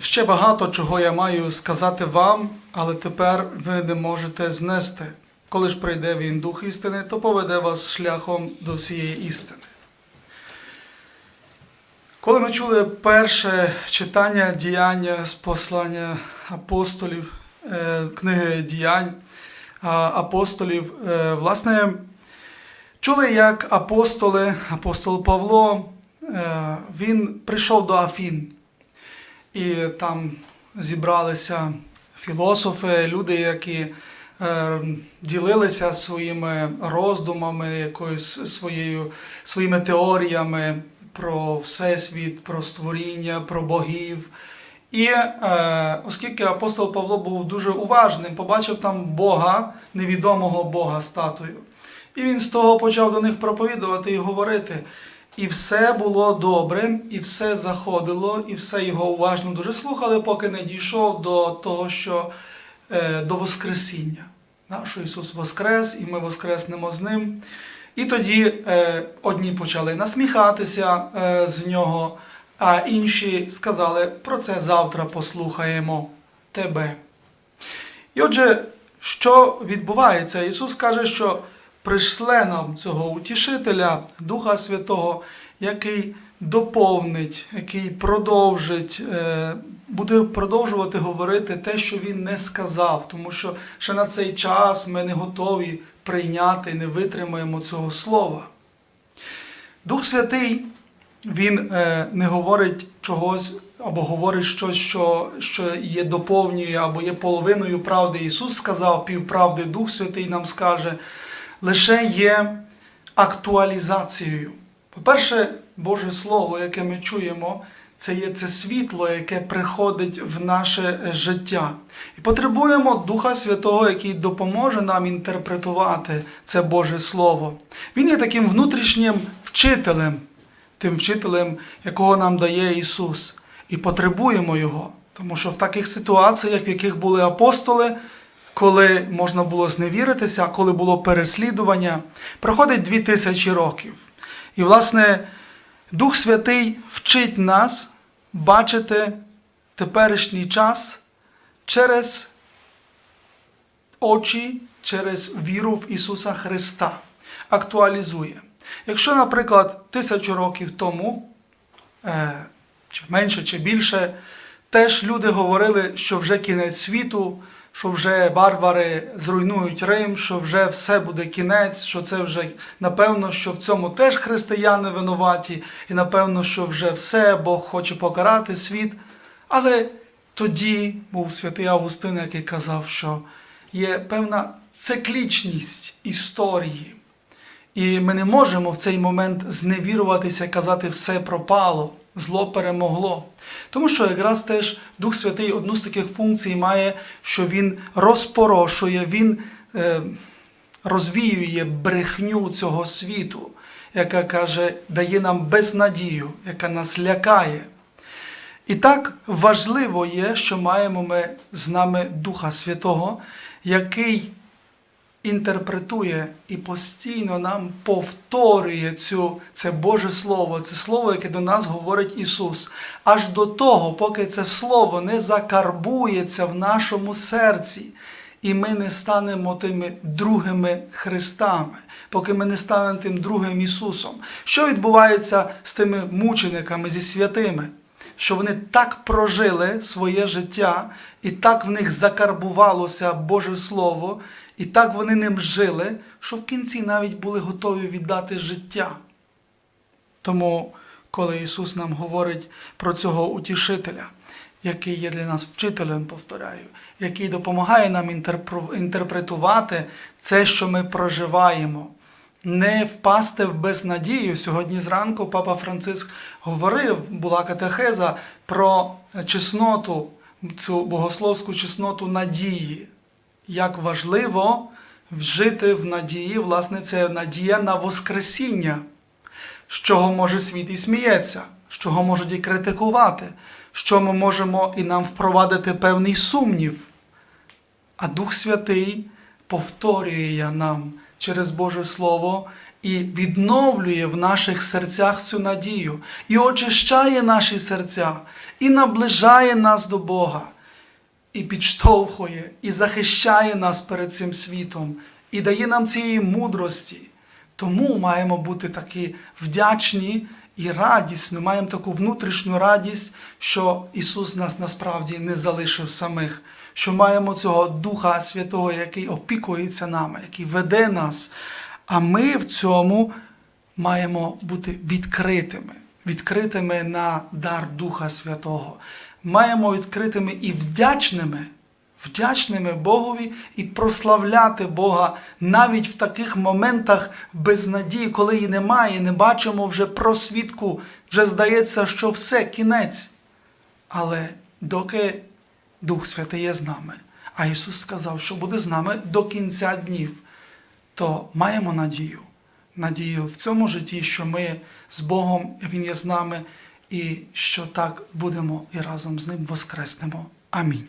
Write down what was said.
Ще багато чого я маю сказати вам, але тепер ви не можете знести. Коли ж прийде він дух істини, то поведе вас шляхом до всієї істини. Коли ми чули перше читання діяння з послання апостолів, е, книги діянь апостолів, е, власне, чули, як апостоли, апостол Павло, е, він прийшов до Афін, і там зібралися філософи, люди, які е, ділилися своїми роздумами, якоюсь своєю, своїми теоріями про всесвіт, про створіння, про богів. І е, оскільки апостол Павло був дуже уважним, побачив там Бога, невідомого Бога статую. І він з того почав до них проповідувати і говорити. І все було добре, і все заходило, і все його уважно дуже слухали, поки не дійшов до того, що е, до Воскресіння. Що Ісус Воскрес, і ми воскреснемо з Ним. І тоді е, одні почали насміхатися е, з нього, а інші сказали, про це завтра послухаємо тебе. І отже, що відбувається? Ісус каже, що прийшле нам цього утішителя, Духа Святого, який доповнить, який продовжить, е, буде продовжувати говорити те, що він не сказав, тому що ще на цей час ми не готові прийняти, не витримаємо цього слова. Дух Святий, він е, не говорить чогось або говорить щось, що, що є доповнює, або є половиною правди. Ісус сказав, півправди Дух Святий нам скаже, лише є актуалізацією. По-перше, Боже Слово, яке ми чуємо, це є це світло, яке приходить в наше життя. І потребуємо Духа Святого, який допоможе нам інтерпретувати це Боже Слово. Він є таким внутрішнім вчителем, тим вчителем, якого нам дає Ісус. І потребуємо Його. Тому що в таких ситуаціях, в яких були апостоли, коли можна було зневіритися, коли було переслідування, проходить дві тисячі років. І, власне, Дух Святий вчить нас бачити теперішній час через очі, через віру в Ісуса Христа. Актуалізує. Якщо, наприклад, тисячу років тому, е, чи менше, чи більше, теж люди говорили, що вже кінець світу, що вже варвари зруйнують Рим, що вже все буде кінець, що це вже напевно, що в цьому теж християни винуваті, і напевно, що вже все, Бог хоче покарати світ. Але тоді був святий Августин, який казав, що є певна циклічність історії. І ми не можемо в цей момент зневіруватися і казати, все пропало, зло перемогло. Тому що якраз теж Дух Святий одну з таких функцій має, що він розпорошує, він е, розвіює брехню цього світу, яка каже, дає нам безнадію, яка нас лякає. І так важливо є, що маємо ми з нами Духа Святого, який інтерпретує і постійно нам повторює цю, це Боже Слово, це Слово, яке до нас говорить Ісус. Аж до того, поки це Слово не закарбується в нашому серці, і ми не станемо тими другими Христами, поки ми не станемо тим другим Ісусом. Що відбувається з тими мучениками, зі святими? Що вони так прожили своє життя, і так в них закарбувалося Боже Слово, і так вони ним жили, що в кінці навіть були готові віддати життя. Тому, коли Ісус нам говорить про цього утішителя, який є для нас вчителем, повторяю, який допомагає нам інтерпретувати це, що ми проживаємо, не впасти в безнадію. Сьогодні зранку Папа Франциск говорив, була катехеза про чесноту, цю богословську чесноту надії як важливо жити в надії, власне, це надія на Воскресіння, з чого може світ і сміється, з чого можуть і критикувати, що ми можемо і нам впровадити певний сумнів. А Дух Святий повторює нам через Боже Слово і відновлює в наших серцях цю надію, і очищає наші серця, і наближає нас до Бога, і підштовхує, і захищає нас перед цим світом, і дає нам цієї мудрості. Тому маємо бути такі вдячні і радісні, маємо таку внутрішню радість, що Ісус нас насправді не залишив самих, що маємо цього Духа Святого, який опікується нами, який веде нас. А ми в цьому маємо бути відкритими, відкритими на дар Духа Святого. Маємо відкритими і вдячними, вдячними Богові і прославляти Бога навіть в таких моментах безнадії, коли її немає, не бачимо вже просвітку, вже здається, що все, кінець. Але доки Дух Святий є з нами, а Ісус сказав, що буде з нами до кінця днів, то маємо надію. Надію в цьому житті, що ми з Богом, Він є з нами, і що так будемо і разом з Ним воскреснемо. Амінь.